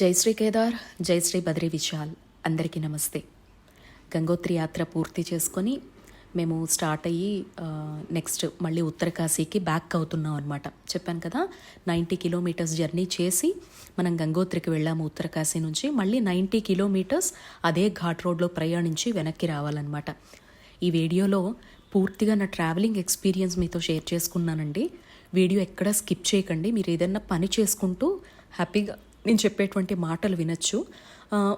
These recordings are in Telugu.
జై శ్రీ కేదార్ జై శ్రీ బద్రీ విశాల్. అందరికీ నమస్తే. గంగోత్రి యాత్ర పూర్తి చేసుకొని మేము స్టార్ట్ అయ్యి నెక్స్ట్ మళ్ళీ ఉత్తరకాశీకి బ్యాక్ అవుతున్నాం అనమాట చెప్పాను కదా నైంటీ కిలోమీటర్స్ జర్నీ చేసి మనం గంగోత్రికి వెళ్ళాము ఉత్తరకాశీ నుంచి. మళ్ళీ నైంటీ కిలోమీటర్స్ అదే ఘాట్ రోడ్లో ప్రయాణించి వెనక్కి రావాలన్నమాట. ఈ వీడియోలో పూర్తిగా నా ట్రావెలింగ్ ఎక్స్పీరియన్స్ మీతో షేర్ చేసుకున్నానండి. వీడియో ఎక్కడా స్కిప్ చేయకండి. మీరు ఏదన్నా పని చేసుకుంటూ హ్యాపీగా నేను చెప్పేటువంటి మాటలు వినొచ్చు.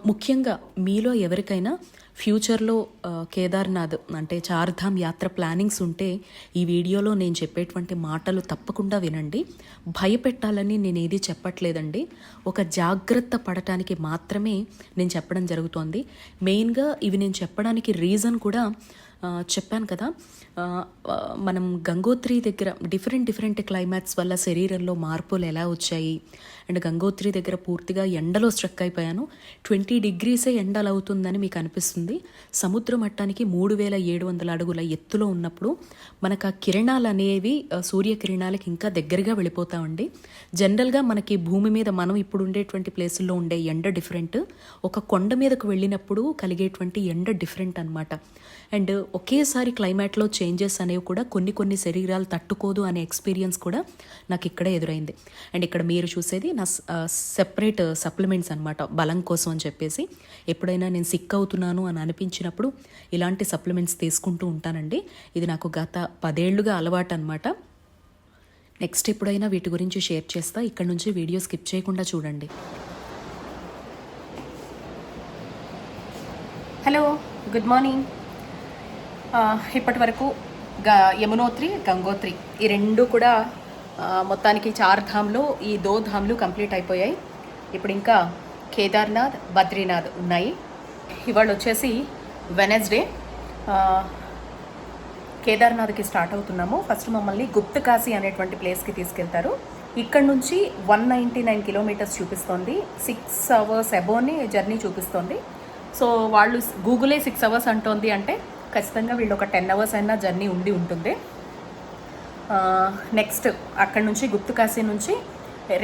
ముఖ్యంగా మీలో ఎవరికైనా ఫ్యూచర్లో కేదార్నాథ్ అంటే చార్ధామ్ యాత్ర ప్లానింగ్స్ ఉంటే ఈ వీడియోలో నేను చెప్పేటువంటి మాటలు తప్పకుండా వినండి. భయపెట్టాలని నేను ఏది చెప్పట్లేదండి. ఒక జాగ్రత్త పడటానికి మాత్రమే నేను చెప్పడం జరుగుతోంది. మెయిన్గా ఇవి నేను చెప్పడానికి రీజన్ కూడా చెప్పాను కదా మనం గంగోత్రి దగ్గర డిఫరెంట్ డిఫరెంట్ క్లైమాట్స్ వల్ల శరీరంలో మార్పులు ఎలా వచ్చాయి? అండ్ గంగోత్రి దగ్గర పూర్తిగా ఎండలో స్ట్రక్ అయిపోయాను. ట్వంటీ డిగ్రీసే ఎండలు అవుతుందని మీకు అనిపిస్తుంది. సముద్ర మట్టానికి మూడు వేల ఏడు వందల అడుగుల ఎత్తులో ఉన్నప్పుడు మనకు ఆ కిరణాలు అనేవి ఆ, సూర్య కిరణాలకి ఇంకా దగ్గరగా వెళ్ళిపోతామండి జనరల్గా మనకి భూమి మీద మనం ఇప్పుడు ఉండేటువంటి ప్లేసుల్లో ఉండే ఎండ డిఫరెంట్ ఒక కొండ మీదకు వెళ్ళినప్పుడు కలిగేటువంటి ఎండ డిఫరెంట్ అన్నమాట. అండ్ ఒకేసారి క్లైమేట్లో చేంజెస్ అనేవి కూడా కొన్ని కొన్ని శరీరాలు తట్టుకోదు అనే ఎక్స్పీరియన్స్ కూడా నాకు ఇక్కడే ఎదురైంది. అండ్ ఇక్కడ మీరు చూసేది నా సెపరేట్ సప్లిమెంట్స్ అనమాట బలం కోసం అని చెప్పేసి. ఎప్పుడైనా నేను సిక్ అవుతున్నాను అని అనిపించినప్పుడు ఇలాంటి సప్లిమెంట్స్ తీసుకుంటూ ఉంటానండి. ఇది నాకు గత పదేళ్ళుగా అలవాటు అనమాట నెక్స్ట్ ఎప్పుడైనా వీటి గురించి షేర్ చేస్తా. ఇక్కడ నుంచి వీడియో స్కిప్ చేయకుండా చూడండి. హలో గుడ్ మార్నింగ్ ఇప్పటి వరకు గ యమునోత్రి గంగోత్రి ఈ రెండు కూడా మొత్తానికి చార్ ఈ దో ధామ్లు కంప్లీట్ అయిపోయాయి. ఇప్పుడు ఇంకా కేదార్నాథ్ బద్రీనాథ్ ఉన్నాయి. ఇవాళ వచ్చేసి వెనస్డే. కేదార్నాథ్కి స్టార్ట్ అవుతున్నాము. ఫస్ట్ మమ్మల్ని గుప్త కాశీ అనేటువంటి ప్లేస్కి తీసుకెళ్తారు. ఇక్కడ నుంచి వన్ నైంటీ నైన్ కిలోమీటర్స్ చూపిస్తోంది. సిక్స్ అవర్స్ అబోని జర్నీ చూపిస్తోంది. సో వాళ్ళు గూగులే సిక్స్ అవర్స్ అంటోంది అంటే ఖచ్చితంగా వీళ్ళు ఒక టెన్ అవర్స్ అయినా జర్నీ ఉండి ఉంటుంది. నెక్స్ట్ అక్కడ నుంచి గుప్త కాశీ నుంచి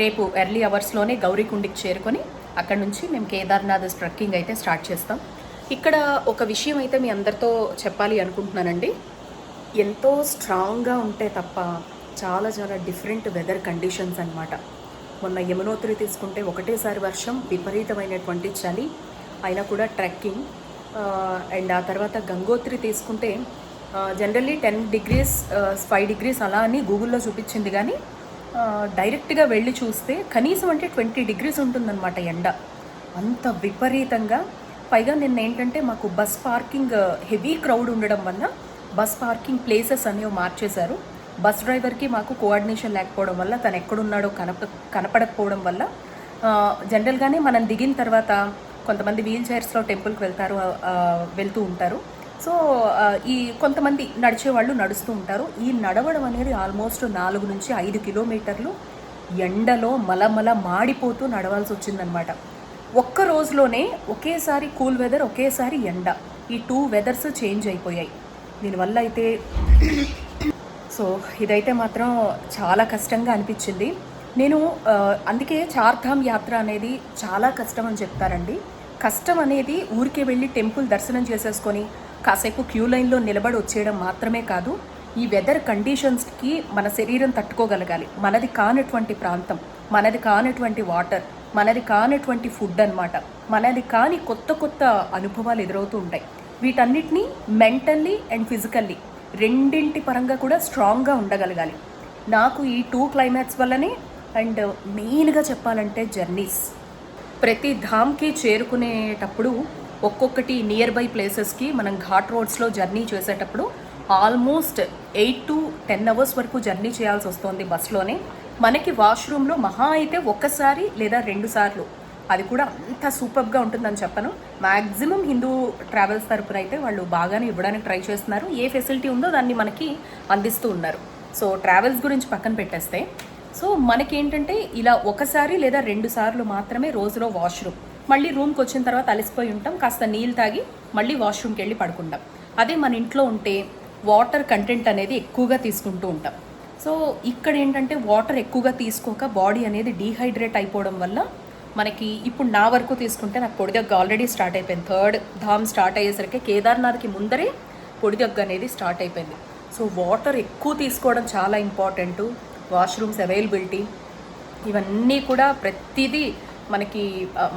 రేపు ఎర్లీ అవర్స్లోనే గౌరీకుండికి చేరుకొని అక్కడ నుంచి మేము కేదార్నాథ్ ట్రెక్కింగ్ అయితే స్టార్ట్ చేస్తాం. ఇక్కడ ఒక విషయం అయితే మీ అందరితో చెప్పాలి అనుకుంటున్నానండి. ఎంతో స్ట్రాంగ్గా ఉంటే తప్ప చాలా చాలా డిఫరెంట్ వెదర్ కండిషన్స్ అనమాట మొన్న యమునోత్రి తీసుకుంటే ఒకటేసారి వర్షం విపరీతమైనటువంటి చలి అయినా కూడా ట్రెక్కింగ్ అండ్ ఆ తర్వాత గంగోత్రి తీసుకుంటే generally ten degrees five degrees అలా అని గూగుల్లో చూపించింది కానీ డైరెక్ట్గా వెళ్ళి చూస్తే కనీసం అంటే ట్వంటీ డిగ్రీస్ ఉంటుందన్నమాట ఎండ. అంత విపరీతంగా. పైగా నిన్న ఏంటంటే మాకు బస్ పార్కింగ్ హెవీ క్రౌడ్ ఉండడం వల్ల బస్ పార్కింగ్ ప్లేసెస్ అనేవి మార్చేశారు. బస్ డ్రైవర్కి మాకు కోఆర్డినేషన్ లేకపోవడం వల్ల తను ఎక్కడున్నాడో కనప కనపడకపోవడం వల్ల జనరల్గానే మనం దిగిన తర్వాత కొంతమంది వీల్ చైర్స్లో టెంపుల్కి వెళ్తారు వెళ్తూ ఉంటారు. సో ఈ కొంతమంది నడిచే వాళ్ళు నడుస్తూ ఉంటారు. ఈ నడవడం అనేది ఆల్మోస్ట్ నాలుగు నుంచి ఐదు కిలోమీటర్లు ఎండలో మలమల మాడిపోతూ నడవాల్సి వచ్చిందనమాట. ఒక్క రోజులోనే ఒకేసారి కూల్ వెదర్ ఒకేసారి ఎండ. ఈ టూ వెదర్స్ చేంజ్ అయిపోయాయి. దీనివల్ల అయితే సో ఇదైతే మాత్రం చాలా కష్టంగా అనిపించింది. నేను అందుకే చార్ధామ్ యాత్ర అనేది చాలా కష్టం అని చెప్తారండి. కష్టం అనేది ఊరికే వెళ్ళి టెంపుల్ దర్శనం చేసేసుకొని కాసేపు క్యూ లైన్లో నిలబడి వచ్చేయడం మాత్రమే కాదు ఈ వెదర్ కండిషన్స్కి మన శరీరం తట్టుకోగలగాలి. మనది కానటువంటి ప్రాంతం మనది కానటువంటి వాటర్ మనది కానటువంటి ఫుడ్ అన్నమాట. మనది కాని కొత్త కొత్త అనుభవాలు ఎదురవుతూ ఉంటాయి. వీటన్నిటినీ మెంటల్లీ అండ్ ఫిజికల్లీ రెండింటి పరంగా కూడా స్ట్రాంగ్గా ఉండగలగాలి. నాకు ఈ టూ క్లైమాట్స్ వల్లనే అండ్ మెయిన్గా చెప్పాలంటే జర్నీస్. ప్రతి ధామ్కి చేరుకునేటప్పుడు ఒక్కొక్కటి నియర్ బై ప్లేసెస్కి మనం ఘాట్ రోడ్స్లో జర్నీ చేసేటప్పుడు almost eight to ten hours వరకు జర్నీ చేయాల్సి వస్తుంది బస్సులోనే. మనకి వాష్రూమ్లో మహా అయితే ఒక్కసారి లేదా రెండు సార్లు. అది కూడా అంత సూపర్గా ఉంటుందని చెప్పను. మ్యాక్సిమం హిందూ ట్రావెల్స్ తరపున అయితే వాళ్ళు బాగానే ఇవ్వడానికి ట్రై చేస్తున్నారు. ఏ ఫెసిలిటీ ఉందో దాన్ని మనకి అందిస్తూ ఉన్నారు. సో ట్రావెల్స్ గురించి పక్కన పెట్టేస్తే సో మనకేంటంటే ఇలా ఒకసారి లేదా రెండు సార్లు మాత్రమే రోజులో వాష్రూమ్. మళ్ళీ రూమ్కి వచ్చిన తర్వాత అలసిపోయి ఉంటాం కాస్త నీళ్ళు తాగి మళ్ళీ వాష్రూమ్కి వెళ్ళి పడుకుంటాం. అదే మన ఇంట్లో ఉంటే వాటర్ కంటెంట్ అనేది ఎక్కువగా తీసుకుంటూ ఉంటాం. సో ఇక్కడ ఏంటంటే వాటర్ ఎక్కువగా తీసుకోక బాడీ అనేది డీహైడ్రేట్ అయిపోవడం వల్ల మనకి ఇప్పుడు నా వరకు తీసుకుంటే నాకు పొడిదగ్గ ఆల్రెడీ స్టార్ట్ అయిపోయింది. థర్డ్ ధామ్ స్టార్ట్ అయ్యేసరికి కేదార్నాథ్కి ముందరే పొడిదగ్గ అనేది స్టార్ట్ అయిపోయింది. సో వాటర్ ఎక్కువ తీసుకోవడం చాలా ఇంపార్టెంట్. వాష్రూమ్స్ అవైలబిలిటీ ఇవన్నీ కూడా ప్రతిదీ మనకి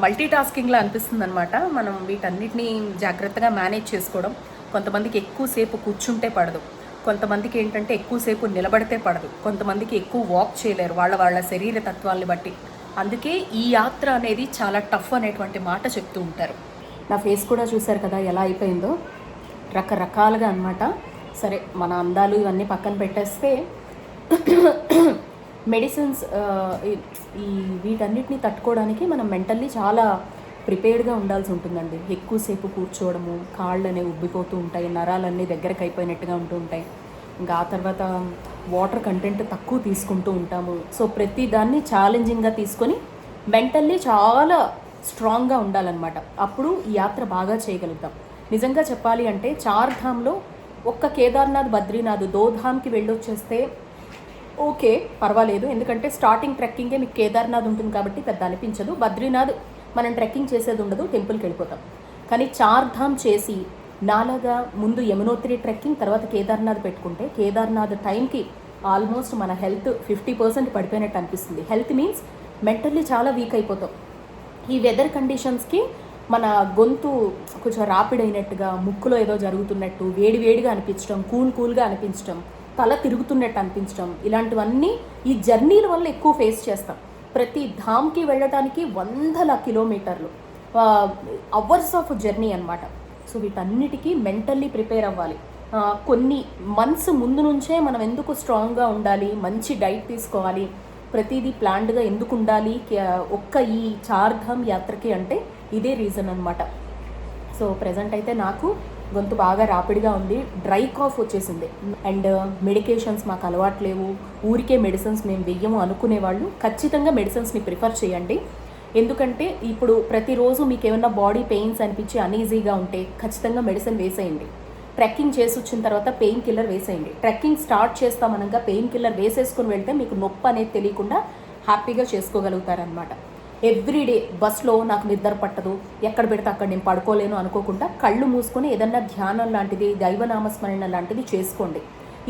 మల్టీ టాస్కింగ్లా అనిపిస్తుంది అనమాట మనం వీటన్నిటిని జాగ్రత్తగా మేనేజ్ చేసుకోవడం. కొంతమందికి ఎక్కువసేపు కూర్చుంటే పడదు. కొంతమందికి ఏంటంటే ఎక్కువసేపు నిలబడితే పడదు. కొంతమందికి ఎక్కువ వాక్ చేయలేరు వాళ్ళ వాళ్ళ శరీర తత్వాల్ని బట్టి. అందుకే ఈ యాత్ర అనేది చాలా టఫ్ అనేటువంటి మాట చెప్తూ ఉంటారు. నా ఫేస్ కూడా చూశారు కదా ఎలా అయిపోయిందో? రకరకాలుగా అన్నమాట. సరే మన అందాలు ఇవన్నీ పక్కన పెట్టేస్తే మెడిసిన్స్ ఈ వీటన్నిటిని తట్టుకోవడానికి మనం మెంటల్లీ చాలా ప్రిపేర్డ్గా ఉండాల్సి ఉంటుందండి. ఎక్కువసేపు కూర్చోవడము కాళ్ళు అనేవి ఉబ్బిపోతూ ఉంటాయి నరాలన్నీ దగ్గరకు అయిపోయినట్టుగా ఉంటూ ఉంటాయి. ఇంకా ఆ తర్వాత వాటర్ కంటెంట్ తక్కువ తీసుకుంటూ ఉంటాము. సో ప్రతి దాన్ని ఛాలెంజింగ్గా తీసుకొని మెంటల్లీ చాలా స్ట్రాంగ్గా ఉండాలన్నమాట. అప్పుడు ఈ యాత్ర బాగా చేయగలుగుతాం. నిజంగా చెప్పాలి అంటే చార్ధామ్లో ఒక్క కేదార్నాథ్ బద్రీనాథ్ దోధామ్కి వెళ్ళొచ్చేస్తే ఓకే పర్వాలేదు. ఎందుకంటే స్టార్టింగ్ ట్రెక్కింగే మీకు కేదార్నాథ్ ఉంటుంది కాబట్టి పెద్ద అనిపించదు. బద్రీనాథ్ మనం ట్రెక్కింగ్ చేసేది ఉండదు టెంపుల్కి వెళ్ళిపోతాం. కానీ చార్ధామ్ చేసి నాలాగా ముందు యమునోత్రి ట్రెక్కింగ్ తర్వాత కేదార్నాథ్ పెట్టుకుంటే కేదార్నాథ్ టైంకి ఆల్మోస్ట్ మన హెల్త్ ఫిఫ్టీ పర్సెంట్ పడిపోయినట్టు అనిపిస్తుంది. హెల్త్ మీన్స్ మెంటల్లీ చాలా వీక్ అయిపోతాం. ఈ వెదర్ కండిషన్స్కి మన గొంతు కొంచెం రాపిడ్ అయినట్టుగా ముక్కులో ఏదో జరుగుతున్నట్టు వేడి వేడిగా అనిపించడం కూల్ కూల్గా అనిపించడం తల తిరుగుతున్నట్టు అనిపించడం. ఇలాంటివన్నీ ఈ జర్నీల వల్ల ఎక్కువ ఫేస్ చేస్తాం. ప్రతి ధామ్కి వెళ్ళటానికి వందల కిలోమీటర్లు. అవర్స్ ఆఫ్ జర్నీ అనమాట సో వీటన్నిటికీ మెంటల్లీ ప్రిపేర్ అవ్వాలి. కొన్ని మంత్స్ ముందు నుంచే మనం ఎందుకు స్ట్రాంగ్గా ఉండాలి మంచి డైట్ తీసుకోవాలి ప్రతిదీ ప్లాన్డ్గా ఎందుకు ఉండాలి ఒక్క ఈ చార్ధామ్ యాత్రకి అంటే ఇదే రీజన్ అనమాట సో ప్రజెంట్ అయితే నాకు గొంతు బాగా రాపిడిగా ఉంది డ్రై కాఫ్ వచ్చేసింది. అండ్ మెడికేషన్స్ మాకు అలవాట్లేవు. ఊరికే మెడిసిన్స్ మేము వెయ్యము అనుకునే వాళ్ళు ఖచ్చితంగా మెడిసిన్స్ని ప్రిఫర్ చేయండి. ఎందుకంటే ఇప్పుడు ప్రతిరోజు మీకు ఏమైనా బాడీ పెయిన్స్ అనిపించి అన్ఈజీగా ఉంటే ఖచ్చితంగా మెడిసిన్ వేసేయండి. ట్రెక్కింగ్ చేసి వచ్చిన తర్వాత పెయిన్ కిల్లర్ వేసేయండి. ట్రెక్కింగ్ స్టార్ట్ చేస్తామనగా పెయిన్ కిల్లర్ వేసేసుకుని వెళ్తే మీకు నొప్పి అనేది తెలియకుండా హ్యాపీగా చేసుకోగలుగుతారనమాట ఎవ్రీడే బస్లో నాకు నిద్ర పట్టదు. ఎక్కడ పెడితే అక్కడ నేను పడుకోలేను అనుకోకుండా కళ్ళు మూసుకొని ఏదన్నా ధ్యానం లాంటిది దైవనామస్మరణ లాంటిది చేసుకోండి.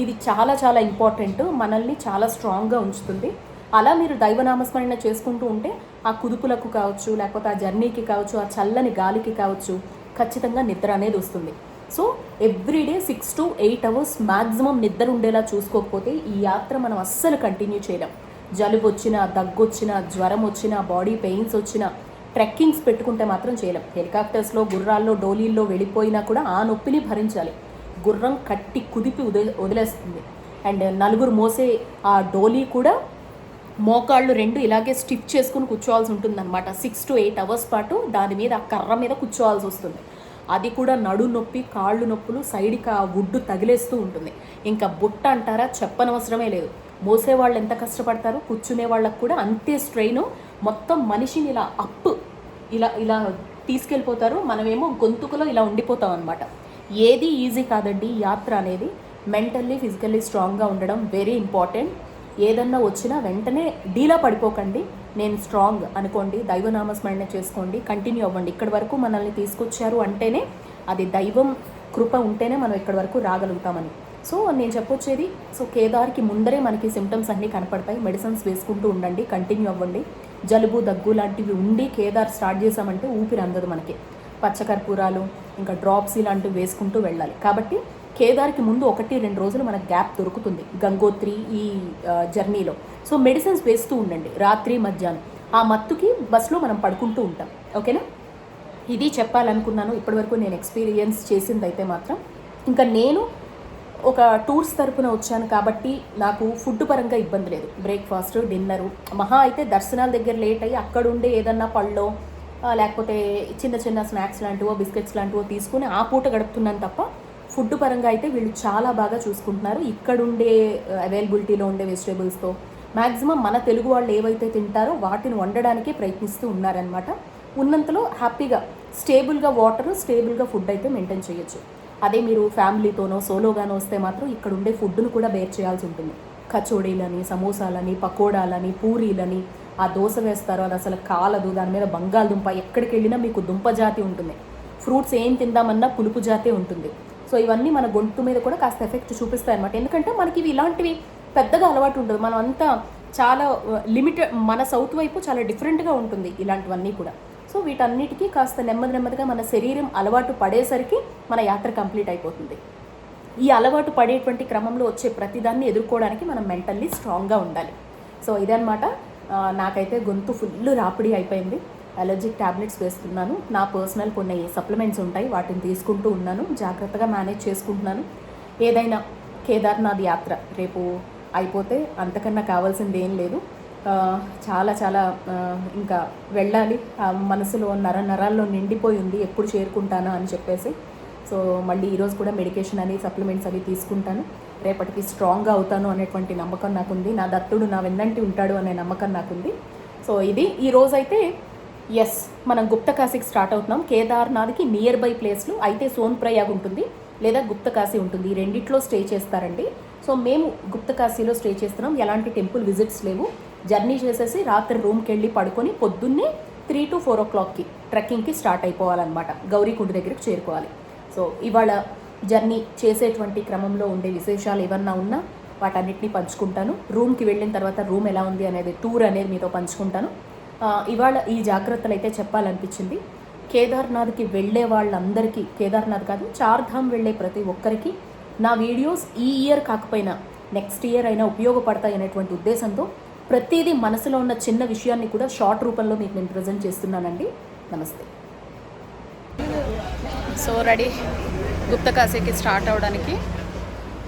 ఇది చాలా చాలా ఇంపార్టెంట్ మనల్ని చాలా స్ట్రాంగ్గా ఉంచుతుంది. అలా మీరు దైవనామస్మరణ చేసుకుంటూ ఉంటే ఆ కుదుపులకు కావచ్చు లేకపోతే ఆ జర్నీకి కావచ్చు ఆ చల్లని గాలికి కావచ్చు ఖచ్చితంగా నిద్ర అనేది వస్తుంది. So every day six to eight hours maximum నిద్ర ఉండేలా చూసుకోకపోతే ఈ యాత్ర మనం అస్సలు కంటిన్యూ చేయలేం. జలుబు వచ్చినా దగ్గు వచ్చినా జ్వరం వచ్చినా బాడీ పెయిన్స్ వచ్చినా ట్రెక్కింగ్స్ పెట్టుకుంటే మాత్రం చేయలేం. హెలికాప్టర్స్లో గుర్రాల్లో డోలీల్లో వెళ్ళిపోయినా కూడా ఆ నొప్పిని భరించాలి. గుర్రం కట్టి కుదిపి వదిలే వదిలేస్తుంది. అండ్ నలుగురు మోసే ఆ డోలీ కూడా మోకాళ్ళు రెండు ఇలాగే స్టిచ్ చేసుకుని కూర్చోవాల్సి ఉంటుంది అనమాట సిక్స్ టు ఎయిట్ అవర్స్ పాటు దాని మీద ఆ కర్ర మీద కూర్చోవాల్సి వస్తుంది. అది కూడా నడు నొప్పి కాళ్ళు నొప్పులు సైడ్కి ఆ వుడ్డు తగిలేస్తూ ఉంటుంది. ఇంకా బుట్ట అంటారా? చెప్పనవసరమే లేదు. మోసేవాళ్ళు ఎంత కష్టపడతారో కూర్చునే వాళ్ళకు కూడా అంతే స్ట్రెయిన్ మొత్తం మనిషిని ఇలా అప్ ఇలా ఇలా తీసుకెళ్ళిపోతారు. మనమేమో గొంతుకులో ఇలా ఉండిపోతాం అనమాట ఏది ఈజీ కాదండి యాత్ర అనేది. మెంటల్లీ ఫిజికల్లీ స్ట్రాంగ్గా ఉండడం వెరీ ఇంపార్టెంట్ ఏదన్నా వచ్చినా వెంటనే డీలా పడిపోకండి. నేను స్ట్రాంగ్ అనుకోండి దైవనామస్మరణ చేసుకోండి కంటిన్యూ అవ్వండి. ఇక్కడి వరకు మనల్ని తీసుకొచ్చారు అంటేనే అది దైవం కృప ఉంటేనే మనం ఇక్కడి వరకు రాగలుగుతామని. సో నేను చెప్పొచ్చేది సో కేదార్కి ముందరే మనకి సిమ్టమ్స్ అన్నీ కనపడతాయి. మెడిసిన్స్ వేసుకుంటూ ఉండండి కంటిన్యూ అవ్వండి. జలుబు దగ్గు లాంటివి ఉండి కేదార్ స్టార్ట్ చేసామంటే ఊపిరి అందదు మనకి. పచ్చకర్పూరాలు ఇంకా డ్రాప్స్ ఇలాంటివి వేసుకుంటూ వెళ్ళాలి. కాబట్టి కేదార్కి ముందు ఒకటి రెండు రోజులు మనకు గ్యాప్ దొరుకుతుంది గంగోత్రి ఈ జర్నీలో సో మెడిసిన్స్ వేస్తూ ఉండండి రాత్రి మధ్యాహ్నం. ఆ మత్తుకి బస్సులో మనం పడుకుంటూ ఉంటాం. ఓకేనా? ఇది చెప్పాలనుకున్నాను. ఇప్పటివరకు నేను ఎక్స్పీరియన్స్ చేసింది అయితే మాత్రం. ఇంకా నేను ఒక టూర్స్ తరపున వచ్చాను కాబట్టి నాకు ఫుడ్ పరంగా ఇబ్బంది లేదు. Breakfast dinner. మహా అయితే దర్శనాల దగ్గర లేట్ అయ్యి అక్కడ ఉండే ఏదన్నా పళ్ళో లేకపోతే చిన్న చిన్న స్నాక్స్ లాంటివో బిస్కెట్స్ లాంటివో తీసుకుని ఆ పూట గడుపుతున్నాను తప్ప ఫుడ్ పరంగా అయితే వీళ్ళు చాలా బాగా చూసుకుంటున్నారు. ఇక్కడుండే అవైలబిలిటీలో ఉండే వెజిటేబుల్స్తో మ్యాక్సిమం మన తెలుగు వాళ్ళు ఏవైతే తింటారో వాటిని వండడానికే ప్రయత్నిస్తూ ఉన్నారనమాట ఉన్నంతలో హ్యాపీగా స్టేబుల్గా వాటర్ స్టేబుల్గా ఫుడ్ అయితే మెయింటైన్ చేయొచ్చు. అదే మీరు ఫ్యామిలీతోనో సోలోగానో వస్తే మాత్రం ఇక్కడ ఉండే ఫుడ్ను కూడా బేర్ చేయాల్సి ఉంటుంది. కచోడీలని సమోసాలని పకోడాలని పూరీలని ఆ దోశ వేస్తారు అది అసలు కాలదు దాని మీద బంగాళదుంప ఎక్కడికి వెళ్ళినా మీకు దుంప జాతి ఉంటుంది. ఫ్రూట్స్ ఏం తిందామన్నా పులుపు జాతే ఉంటుంది. సో ఇవన్నీ మన గొంతు మీద కూడా కాస్త ఎఫెక్ట్ చూపిస్తాయి అనమాట ఎందుకంటే మనకి ఇవి ఇలాంటివి పెద్దగా అలవాటు ఉండదు. మనం అంతా చాలా లిమిటెడ్ మన సౌత్ వైపు చాలా డిఫరెంట్గా ఉంటుంది ఇలాంటివన్నీ కూడా. సో వీటన్నిటికీ కాస్త నెమ్మది నెమ్మదిగా మన శరీరం అలవాటు పడేసరికి మన యాత్ర కంప్లీట్ అయిపోతుంది. ఈ అలవాటు పడేటువంటి క్రమంలో వచ్చే ప్రతిదాన్ని ఎదుర్కోవడానికి మనం మెంటల్లీ స్ట్రాంగ్గా ఉండాలి. సో ఇదనమాట నాకైతే గొంతు ఫుల్ రాపిడి అయిపోయింది. అలర్జిక్ ట్యాబ్లెట్స్ వేస్తున్నాను. నా పర్సనల్ కొన్ని సప్లిమెంట్స్ ఉంటాయి వాటిని తీసుకుంటూ ఉన్నాను. జాగ్రత్తగా మేనేజ్ చేసుకుంటున్నాను. ఏదైనా కేదార్నాథ్ యాత్ర రేపు అయిపోతే అంతకన్నా కావాల్సింది ఏం లేదు. చాలా చాలా ఇంకా వెళ్ళాలి. ఆ మనసులో నర నరాల్లో నిండిపోయి ఉంది. ఎప్పుడు చేరుకుంటానా అని చెప్పేసి. సో మళ్ళీ ఈరోజు కూడా మెడికేషన్ అని సప్లిమెంట్స్ అవి తీసుకుంటాను. రేపటికి స్ట్రాంగ్గా అవుతాను అనేటువంటి నమ్మకం నాకుంది. నా దత్తుడు నా వెన్నంటి ఉంటాడు అనే నమ్మకం నాకుంది. సో ఇది ఈ రోజైతే ఎస్ మనం గుప్తకాశీకి స్టార్ట్ అవుతున్నాం. కేదార్నాథ్కి నియర్ బై ప్లేస్లు. అయితే సోన్ప్రయాగ్ ఉంటుంది లేదా గుప్తకాశీ ఉంటుంది. ఈ రెండిట్లో స్టే చేస్తారండి. సో మేము గుప్తకాశీలో స్టే చేస్తున్నాం. ఎలాంటి టెంపుల్ విజిట్స్ లేవు. జర్నీ చేసేసి రాత్రి రూమ్కి వెళ్ళి పడుకొని పొద్దున్నే త్రీ టు ఫోర్ ఓ క్లాక్కి ట్రెక్కింగ్కి స్టార్ట్ అయిపోవాలన్నమాట. గౌరీకుండ దగ్గరికి చేరుకోవాలి. సో ఇవాళ జర్నీ చేసేటువంటి క్రమంలో ఉండే విశేషాలు ఏమన్నా ఉన్నా వాటన్నిటిని పంచుకుంటాను. రూమ్కి వెళ్ళిన తర్వాత రూమ్ ఎలా ఉంది అనేది టూర్ అనేది మీతో పంచుకుంటాను. ఇవాళ ఈ జాగ్రత్తలు అయితే చెప్పాలనిపించింది. కేదార్నాథ్కి వెళ్ళే వాళ్ళందరికీ కేదార్నాథ్ కాదు చార్ధామ్ వెళ్ళే ప్రతి ఒక్కరికి నా వీడియోస్ ఈ ఇయర్ కాకపోయినా నెక్స్ట్ ఇయర్ అయినా ఉపయోగపడతాయి అనేటువంటి ఉద్దేశంతో ప్రతిదీ మనసులో ఉన్న చిన్న విషయాన్ని కూడా షార్ట్ రూపంలో మీకు నేను ప్రజెంట్ చేస్తున్నానండి. నమస్తే. So ready. గుప్త కాసేకి స్టార్ట్ అవడానికి.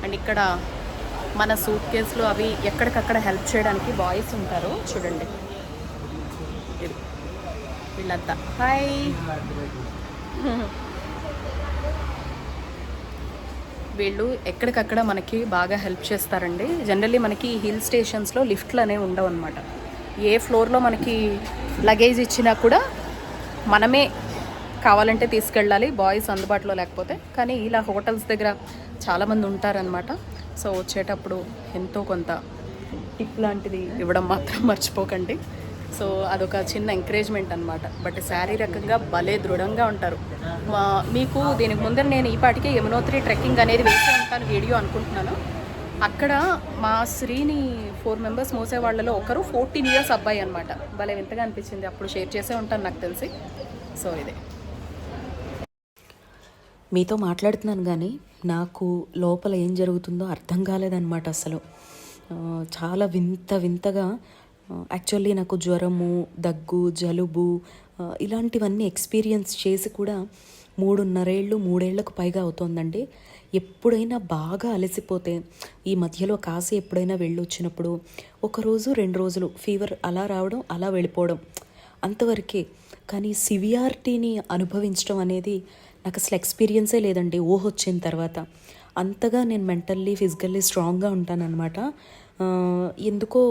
అండ్ ఇక్కడ మన సూట్ కేసులు అవి ఎక్కడికక్కడ హెల్ప్ చేయడానికి బాయ్స్ ఉంటారు. చూడండి. వీళ్ళంతా. హాయ్ వీళ్ళు ఎక్కడికక్కడ మనకి బాగా హెల్ప్ చేస్తారండి. జనరల్లీ మనకి హిల్ స్టేషన్స్లో లిఫ్ట్లు అనేవి ఉండవు అనమాట ఏ ఫ్లోర్లో మనకి లగేజ్ ఇచ్చినా కూడా మనమే కావాలంటే తీసుకెళ్ళాలి బాయ్స్ అందుబాటులో లేకపోతే. కానీ ఇలా హోటల్స్ దగ్గర చాలామంది ఉంటారనమాట సో వచ్చేటప్పుడు ఎంతో కొంత టిప్ లాంటిది ఇవ్వడం మాత్రం మర్చిపోకండి. సో అదొక చిన్న ఎంకరేజ్మెంట్ అనమాట బట్ శారీరకంగా భలే దృఢంగా ఉంటారు. మా- మీకు దీనికి ముందర నేను ఈ పాటికే యమునోత్రి ట్రెక్కింగ్ అనేది వేసే ఉంటాను వీడియో అనుకుంటున్నాను. అక్కడ మా శ్రీని ఫోర్ మెంబర్స్ మోసే వాళ్ళలో ఒకరు ఫోర్టీన్ ఇయర్స్ అబ్బాయి అనమాట భలే వింతగా అనిపించింది. అప్పుడు షేర్ చేసే ఉంటాను నాకు తెలిసి. సో ఇదే. మీతో మాట్లాడుతున్నాను కానీ నాకు లోపల ఏం జరుగుతుందో అర్థం కాలేదన్నమాట అసలు. చాలా వింత వింతగా యాక్చువల్లీ నాకు జ్వరము దగ్గు జలుబు ఇలాంటివన్నీ ఎక్స్పీరియన్స్ చేసి కూడా మూడున్నరేళ్ళు మూడేళ్ళకు పైగా అవుతోందండి. ఎప్పుడైనా బాగా అలసిపోతే ఈ మధ్యలో కాసి ఎప్పుడైనా వెళ్ళొచ్చినప్పుడు వచ్చినప్పుడు ఒకరోజు రెండు రోజులు ఫీవర్ అలా రావడం అలా వెళ్ళిపోవడం అంతవరకే. కానీ సివియారిటీని అనుభవించడం అనేది నాకు అసలు ఎక్స్పీరియన్సే లేదండి. ఊహ వచ్చిన తర్వాత అంతగా నేను మెంటల్లీ ఫిజికల్లీ స్ట్రాంగ్గా ఉంటానన్నమాట. ఎందుకో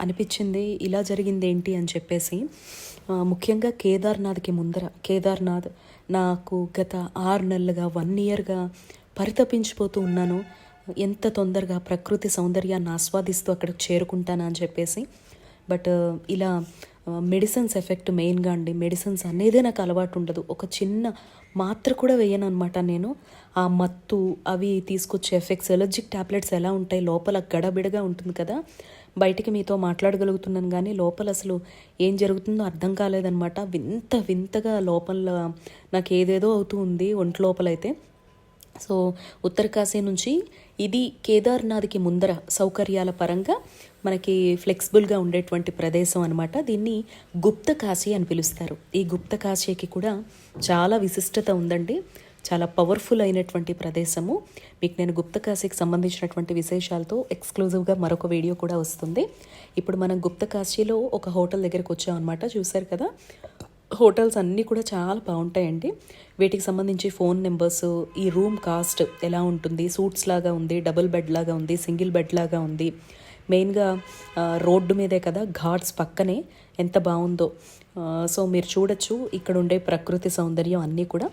అనిపించింది ఇలా జరిగింది ఏంటి అని చెప్పేసి ముఖ్యంగా కేదార్నాథ్కి ముందర కేదార్నాథ్ నాకు గత ఆరు నెలలుగా వన్ ఇయర్గా పరితపించిపోతూ ఉన్నాను. ఎంత తొందరగా ప్రకృతి సౌందర్యాన్ని ఆస్వాదిస్తూ అక్కడికి చేరుకుంటానా అని చెప్పేసి బట్ ఇలా మెడిసిన్స్ ఎఫెక్ట్ మెయిన్గా అండి. మెడిసిన్స్ అనేదే నాకు అలవాటు ఉండదు. ఒక చిన్న మాత్ర కూడా వేయను అనమాట నేను. ఆ మత్తు అవి తీసుకొచ్చే ఎఫెక్ట్స్ ఎలర్జిక్ ట్యాబ్లెట్స్ ఎలా ఉంటాయి లోపల గడబిడగా ఉంటుంది కదా. బయటికి మీతో మాట్లాడగలుగుతున్నాను కానీ లోపల అసలు ఏం జరుగుతుందో అర్థం కాలేదనమాట వింత వింతగా లోపల నాకు ఏదేదో అవుతూ ఉంది ఒంటి లోపలైతే. సో ఉత్తరకాశీ నుంచి ఇది కేదార్నాథ్కి ముందర సౌకర్యాల పరంగా మనకి ఫ్లెక్సిబుల్గా ఉండేటువంటి ప్రదేశం అనమాట దీన్ని గుప్త కాశీ అని పిలుస్తారు. ఈ గుప్త కాశీకి కూడా చాలా విశిష్టత ఉందండి. చాలా పవర్ఫుల్ అయినటువంటి ప్రదేశము. మీకు నేను గుప్త కాశీకి సంబంధించినటువంటి విశేషాలతో ఎక్స్క్లూజివ్గా మరొక వీడియో కూడా వస్తుంది. ఇప్పుడు మనం గుప్త కాశీలో ఒక హోటల్ దగ్గరికి వచ్చామన్నమాట చూశారు కదా? హోటల్స్ అన్నీ కూడా చాలా బాగుంటాయండి. వీటికి సంబంధించి ఫోన్ నెంబర్స్ ఈ రూమ్ కాస్ట్ ఎలా ఉంటుంది? సూట్స్ లాగా ఉంది డబుల్ బెడ్ లాగా ఉంది సింగిల్ బెడ్ లాగా ఉంది. మెయిన్గా రోడ్డు మీదే కదా ఘాట్స్ పక్కనే ఎంత బాగుందో. సో మీరు చూడొచ్చు ఇక్కడ ఉండే ప్రకృతి సౌందర్యం అన్నీ కూడా.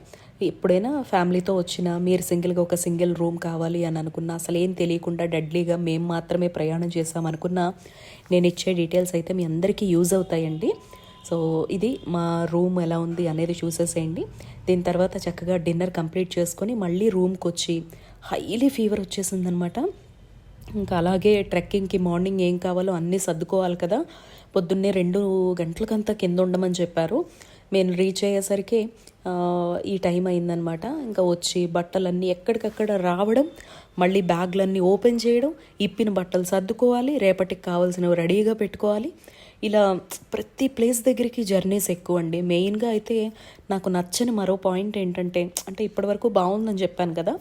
ఎప్పుడైనా ఫ్యామిలీతో వచ్చిన మీరు సింగిల్గా ఒక సింగిల్ రూమ్ కావాలి అని అనుకున్నా అసలు ఏం తెలియకుండా డెడ్లీగా మేము మాత్రమే ప్రయాణం చేసామనుకున్నా నేను ఇచ్చే డీటెయిల్స్ అయితే మీ అందరికీ యూజ్ అవుతాయండి. సో ఇది మా రూమ్ ఎలా ఉంది అనేది చూసేసేయండి. దీని తర్వాత చక్కగా డిన్నర్ కంప్లీట్ చేసుకొని మళ్ళీ రూమ్కి వచ్చి హైలీ ఫీవర్ వచ్చేసిందనమాట. ఇంకా అలాగే ట్రెక్కింగ్కి మార్నింగ్ ఏం కావాలో అన్నీ సర్దుకోవాలి కదా. పొద్దున్నే రెండు గంటలకంతా కింద ఉండమని చెప్పారు. నేను రీచ్ అయ్యేసరికి ఈ టైం అయిందనమాట ఇంకా వచ్చి బట్టలన్నీ ఎక్కడికక్కడ రావడం మళ్ళీ బ్యాగ్లన్నీ ఓపెన్ చేయడం ఇప్పిన బట్టలు సర్దుకోవాలి రేపటికి కావాల్సినవి రెడీగా పెట్టుకోవాలి. ఇలా ప్రతి ప్లేస్ దగ్గరికి జర్నీస్ ఎక్కువ అండి మెయిన్గా అయితే నాకు నచ్చని మరో పాయింట్ ఏంటంటే అంటే ఇప్పటివరకు బాగుందని చెప్పాను కదా.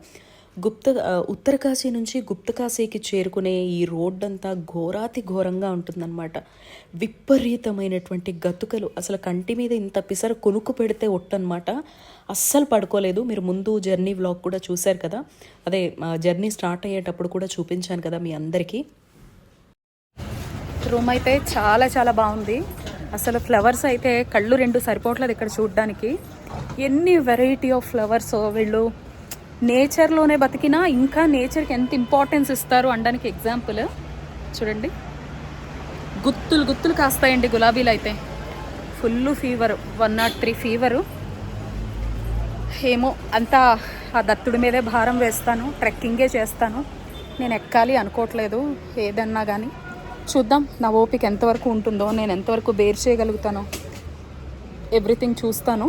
గుప్త ఆ, ఉత్తరకాశీ నుంచి గుప్తకాశీకి చేరుకునే ఈ రోడ్ అంతా ఘోరాతి ఘోరంగా ఉంటుందన్నమాట. విపరీతమైనటువంటి గతుకలు. అసలు కంటి మీద ఇంత పిసర కొనుక్కు పెడితే ఒట్టనమాట అస్సలు పడుకోలేదు. మీరు ముందు జర్నీ వ్లాగ్ కూడా చూశారు కదా. అదే జర్నీ స్టార్ట్ అయ్యేటప్పుడు కూడా చూపించాను కదా మీ అందరికీ. రూమ్ అయితే చాలా చాలా బాగుంది. అసలు ఫ్లవర్స్ అయితే కళ్ళు రెండు సరిపోవట్లేదు ఇక్కడ చూడడానికి. ఎన్ని వెరైటీ ఆఫ్ ఫ్లవర్స్ వీళ్ళు. నేచర్లోనే బతికినా ఇంకా నేచర్కి ఎంత ఇంపార్టెన్స్ ఇస్తారు అనడానికి ఎగ్జాంపుల్ చూడండి. గుత్తులు గుత్తులు కాస్తాయండి గులాబీలు అయితే. Full fever one naught three fever ఏమో అంతా ఆ దత్తుడి మీదే భారం వేస్తాను ట్రెక్కింగే చేస్తాను. నేను ఎక్కాలి అనుకోవట్లేదు ఏదన్నా కానీ చూద్దాం నా ఓపిక ఎంతవరకు ఉంటుందో నేను ఎంతవరకు బేర్ చేయగలుగుతానో. ఎవ్రీథింగ్ చూస్తాను.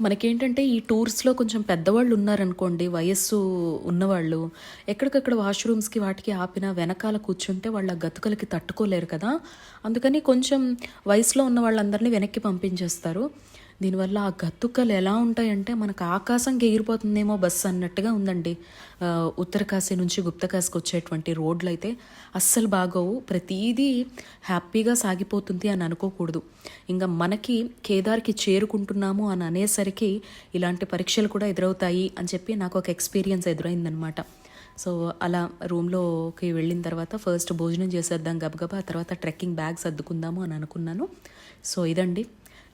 మనకేంటంటే ఈ టూర్స్లో కొంచెం పెద్దవాళ్ళు ఉన్నారనుకోండి వయస్సు ఉన్నవాళ్ళు ఎక్కడికక్కడ వాష్రూమ్స్కి వాటికి ఆపిన వెనకాల కూర్చుంటే వాళ్ళ గతుకలకి తట్టుకోలేరు కదా. అందుకని కొంచెం వయసులో ఉన్న వాళ్ళందరినీ వెనక్కి పంపించేస్తారు. దీనివల్ల ఆ గతుకలు ఎలా ఉంటాయంటే మనకు ఆకాశంకి ఎగిరిపోతుందేమో బస్సు అన్నట్టుగా ఉందండి. ఉత్తరకాశీ నుంచి గుప్తకాశీకి వచ్చేటువంటి రోడ్లు అయితే అస్సలు బాగోవు. ప్రతీదీ హ్యాపీగా సాగిపోతుంది అని అనుకోకూడదు. ఇంకా మనకి కేదార్కి చేరుకుంటున్నాము అని అనేసరికి ఇలాంటి పరీక్షలు కూడా ఎదురవుతాయి అని చెప్పి నాకు ఒక ఎక్స్పీరియన్స్ ఎదురైందనమాట. సో అలా రూమ్లోకి వెళ్ళిన తర్వాత ఫస్ట్ భోజనం చేసేద్దాం గబగబా ఆ తర్వాత ట్రెక్కింగ్ బ్యాగ్స్ అద్దుకుందాము అని అనుకున్నాను. సో ఇదండి.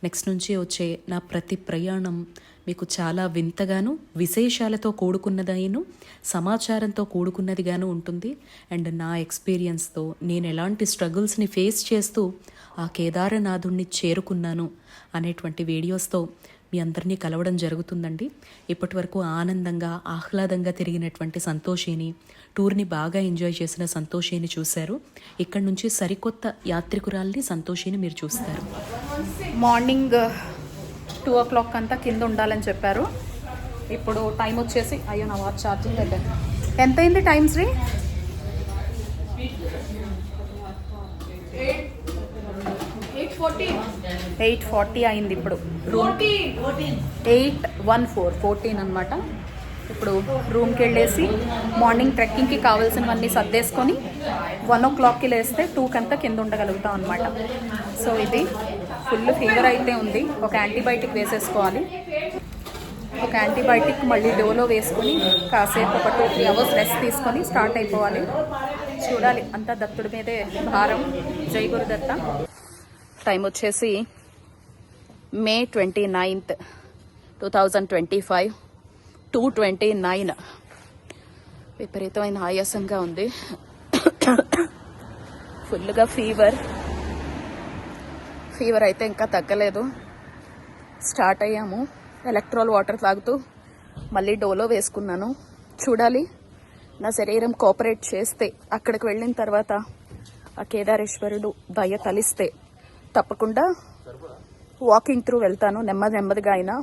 నెక్స్ట్ నుంచి వచ్చే నా ప్రతి ప్రయాణం మీకు చాలా వింతగాను విశేషాలతో కూడుకున్నదైను సమాచారంతో కూడుకున్నదిగాను ఉంటుంది. అండ్ నా ఎక్స్పీరియన్స్తో నేను ఎలాంటి స్ట్రగుల్స్ని ఫేస్ చేస్తూ ఆ కేదారనాథుణ్ణి చేరుకున్నాను అనేటువంటి వీడియోస్తో మీ అందరినీ కలవడం జరుగుతుందండి. ఇప్పటి వరకు ఆనందంగా ఆహ్లాదంగా తిరిగినటువంటి సంతోషిని టూర్ని బాగా ఎంజాయ్ చేసిన సంతోషిని చూశారు. ఇక్కడ నుంచి సరికొత్త యాత్రికురాల్ని సంతోషిని మీరు చూస్తారు. మార్నింగ్ టూ ఓ క్లాక్ అంతా కింద ఉండాలని చెప్పారు. ఇప్పుడు టైం వచ్చేసి అయ్యో నా వాచ్ ఛార్జింగ్ అయితే ఎంత అయింది టైం శ్రీ? ఎయిట్ ఫార్టీ అయింది ఇప్పుడు. ఎయిట్ వన్ ఫోర్ ఫోర్టీన్ అనమాట ఇప్పుడు రూమ్కి వెళ్ళేసి మార్నింగ్ ట్రెక్కింగ్కి కావాల్సినవన్నీ సర్దేసుకొని వన్ ఓ క్లాక్కి లేస్తే టూకి అంతా కింద ఉండగలుగుతాం అనమాట సో ఇది ఫుల్ ఫీవర్ అయితే ఉంది. ఒక యాంటీబయాటిక్ వేసేసుకోవాలి. ఒక యాంటీబయాటిక్ మళ్ళీ డోలో వేసుకొని కాసేపు ఒక టూ త్రీ అవర్స్ రెస్ట్ తీసుకొని స్టార్ట్ అయిపోవాలి. చూడాలి అంతా దత్తుడి మీదే భారం. జై గురుదత్త. టైం వచ్చేసి May twenty ninth two thousand twenty five two twenty nine విపరీతమైన ఆయాసంగా ఉంది. ఫుల్గా ఫీవర్ ఫీవర్ అయితే ఇంకా తగ్గలేదు. స్టార్ట్ అయ్యాము. ఎలక్ట్రాల్ వాటర్ తాగుతూ మళ్ళీ డోలో వేసుకున్నాను. చూడాలి. నా శరీరం కోఆపరేట్ చేస్తే అక్కడికి వెళ్ళిన తర్వాత ఆ కేదారేశ్వరుడు దయ తలిస్తే తప్పకుండా వాకింగ్ త్రూ వెళ్తాను. నెమ్మది నెమ్మదిగా అయినా.